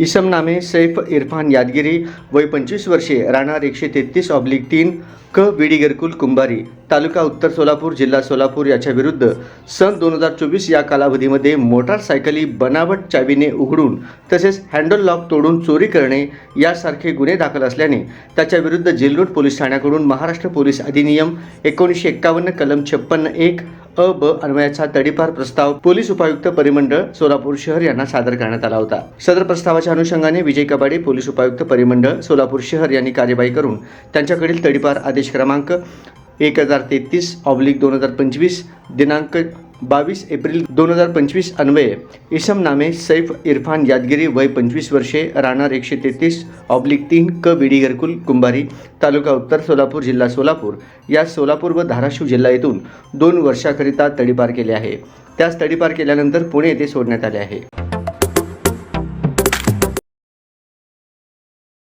इसम नामे सैफ इरफान यादगिरी वय पंचवीस वर्षे राहणार एकशे तेहतीस ऑब्लिक तीन क. विडीगरकुल कुंभारी. तालुका उत्तर सोलापूर जिल्हा सोलापूर याच्या विरुद्ध सन दोन हजार चोवीस या कालावधीमध्ये मोटारसायकली बनावट चावीने उघडून तसेच हँडल लॉक तोडून चोरी करणे यासारखे गुन्हे दाखल असल्याने त्याच्या विरुद्ध पोलीस ठाण्याकडून महाराष्ट्र पोलीस अधिनियम एकोणीसशे एक्कावन्न कलम छप्पन्न एक अ ब अन्वयाचा तडीपार प्रस्ताव पोलीस उपायुक्त परिमंडळ सोलापूर शहर यांना सादर करण्यात आला होता. सदर प्रस्तावाच्या अनुषंगाने विजय कबाडे पोलीस उपायुक्त परिमंडळ सोलापूर शहर यांनी कार्यवाही करून त्यांच्याकडील तडीपार आदेश क्रमांक एक हजार तेहतीस ऑब्लिक दोन हजार पंचवीस दिनांक बावीस एप्रिल दोन हजार पंचवीस अन्वये. इसम नामे सैफ इरफान यादगिरी वय पंचवीस वर्षे राहणार एकशे तेहतीस ऑब्लिक तीन क विडी घरकुल कुंभारी तालुका उत्तर सोलापूर जिल्हा सोलापूर. या सोलापूर व धाराशिव जिल्हा येथून दोन वर्षाकरिता तडीपार केले आहे. त्यास तडीपार केल्यानंतर पुणे येथे सोडण्यात आले आहे.